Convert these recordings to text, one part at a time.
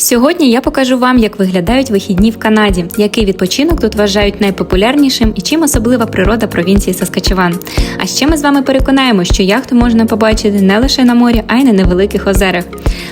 Сьогодні я покажу вам, як виглядають вихідні в Канаді, який відпочинок тут вважають найпопулярнішим і чим особлива природа провінції Саскачеван. А ще ми з вами переконаємо, що яхту можна побачити не лише на морі, а й на невеликих озерах.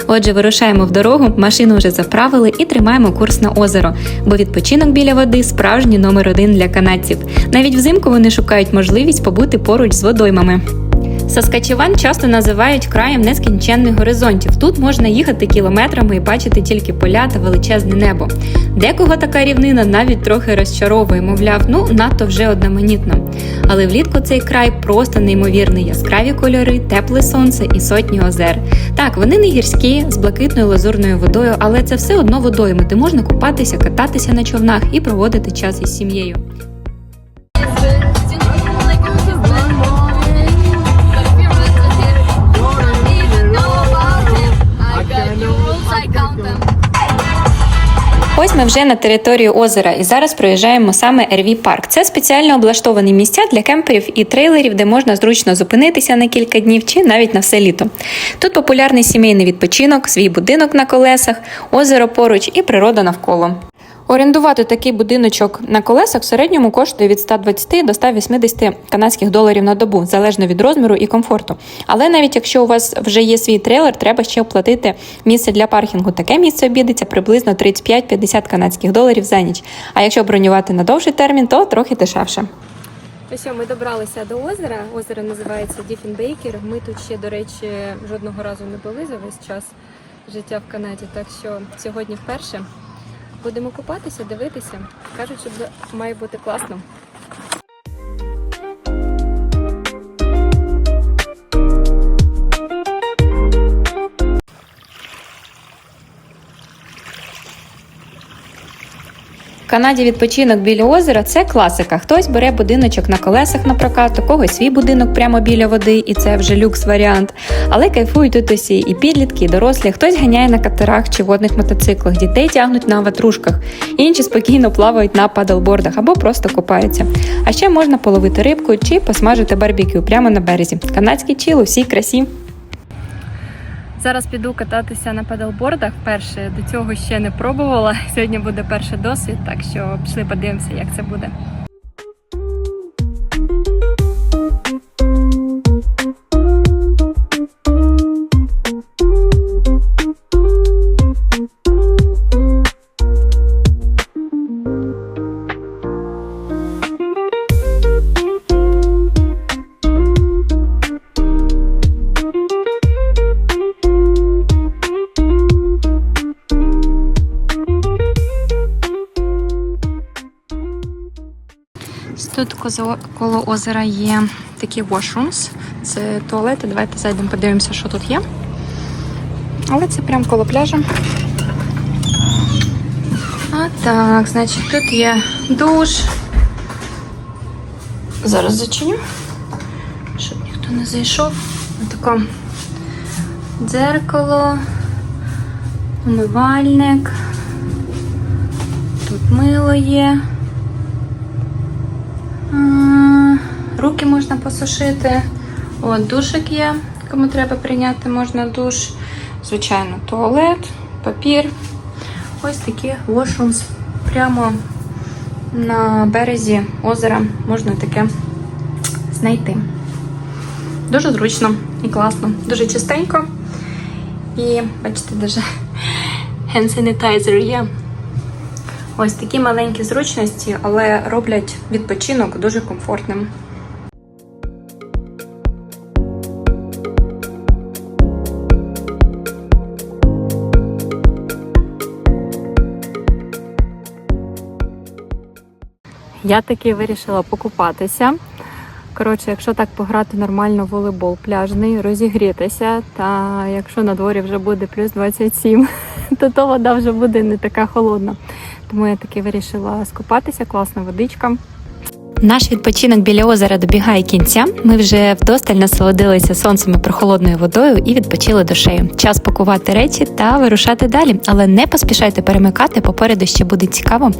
Отже, вирушаємо в дорогу, машину вже заправили і тримаємо курс на озеро, бо відпочинок біля води справжній номер один для канадців. Навіть взимку вони шукають можливість побути поруч з водоймами. Саскачеван часто називають краєм нескінченних горизонтів. Тут можна їхати кілометрами і бачити тільки поля та величезне небо. Декого така рівнина навіть трохи розчаровує, мовляв, ну надто вже одноманітно. Але влітку цей край просто неймовірний, яскраві кольори, тепле сонце і сотні озер. Так, вони не гірські, з блакитною лазурною водою, але це все одно водойми, де можна купатися, кататися на човнах і проводити час із сім'єю. Ми вже на території озера і зараз проїжджаємо саме RV парк. Це спеціально облаштовані місця для кемперів і трейлерів, де можна зручно зупинитися на кілька днів чи навіть на все літо. Тут популярний сімейний відпочинок, свій будинок на колесах, озеро поруч і природа навколо. Орендувати такий будиночок на колесах в середньому коштує від 120 до 180 канадських доларів на добу, залежно від розміру і комфорту. Але навіть якщо у вас вже є свій трейлер, треба ще оплатити місце для паркінгу. Таке місце обійдеться приблизно 35-50 канадських доларів за ніч. А якщо бронювати на довший термін, то трохи дешевше. Ну ми добралися до озера. Озеро називається Діфенбейкер. Ми тут ще, до речі, жодного разу не були за весь час життя в Канаді. Так що сьогодні вперше будемо купатися, дивитися. Кажуть, що має бути класно. В Канаді відпочинок біля озера це класика. Хтось бере будиночок на колесах на прокат, у когось свій будинок прямо біля води, і це вже люкс варіант. Але кайфують тут усі і підлітки, і дорослі. Хтось ганяє на катерах чи водних мотоциклах, дітей тягнуть на ватрушках, інші спокійно плавають на падлбордах або просто купаються. А ще можна половити рибку чи посмажити барбекю прямо на березі. Канадський чіл у всій красі. Зараз піду кататися на педалбордах. Перше до цього ще не пробувала. Сьогодні буде перший досвід, так що пішли подивимося, як це буде. Тут коло озера є такі washrooms. Це туалети. Давайте зайдемо, подивимося, що тут є. Але це прямо коло пляжу. А так, значить, тут є душ. Зараз зачиню, щоб ніхто не зайшов. Таке дзеркало, умивальник. Тут мило є. А, Руки можна посушити. От душик є, кому треба прийняти, можна душ. Звичайно, туалет, папір. Ось такі washrooms прямо на березі озера можна таке знайти. Дуже зручно і класно, дуже чистенько. І бачите, даже hand sanitizer є. Ось такі маленькі зручності, але роблять відпочинок дуже комфортним. Я таки вирішила покупатися. Коротше, якщо так пограти нормально в волейбол пляжний, розігрітися, та якщо на дворі вже буде плюс 27, то то вода вже буде не така холодна. Тому я таки вирішила скупатися, класна водичка. Наш відпочинок біля озера добігає кінця. Ми вже вдосталь насолодилися сонцем і прохолодною водою і відпочили душею. Час пакувати речі та вирушати далі. Але не поспішайте перемикати, попереду ще буде цікаво.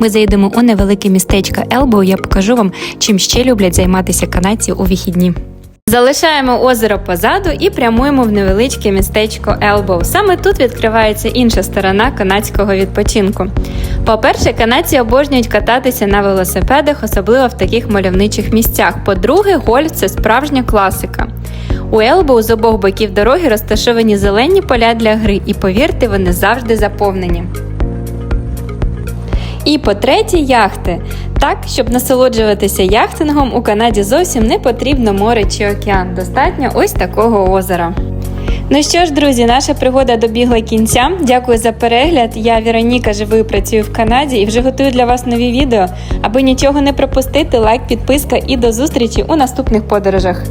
Ми заїдемо у невелике містечко Елбоу. Я покажу вам, чим ще люблять займатися канадці у вихідні. Залишаємо озеро позаду і прямуємо в невеличке містечко Елбоу. Саме тут відкривається інша сторона канадського відпочинку. По-перше, канадці обожнюють кататися на велосипедах, особливо в таких мальовничих місцях. По-друге, гольф це справжня класика. У Елбоу з обох боків дороги розташовані зелені поля для гри, і повірте, вони завжди заповнені. І по-третє, яхти. Так, щоб насолоджуватися яхтингом, у Канаді зовсім не потрібно море чи океан. Достатньо ось такого озера. Ну що ж, друзі, наша пригода добігла кінця. Дякую за перегляд. Я Вероніка живу і працюю в Канаді і вже готую для вас нові відео. Аби нічого не пропустити, лайк, підписка і до зустрічі у наступних подорожах.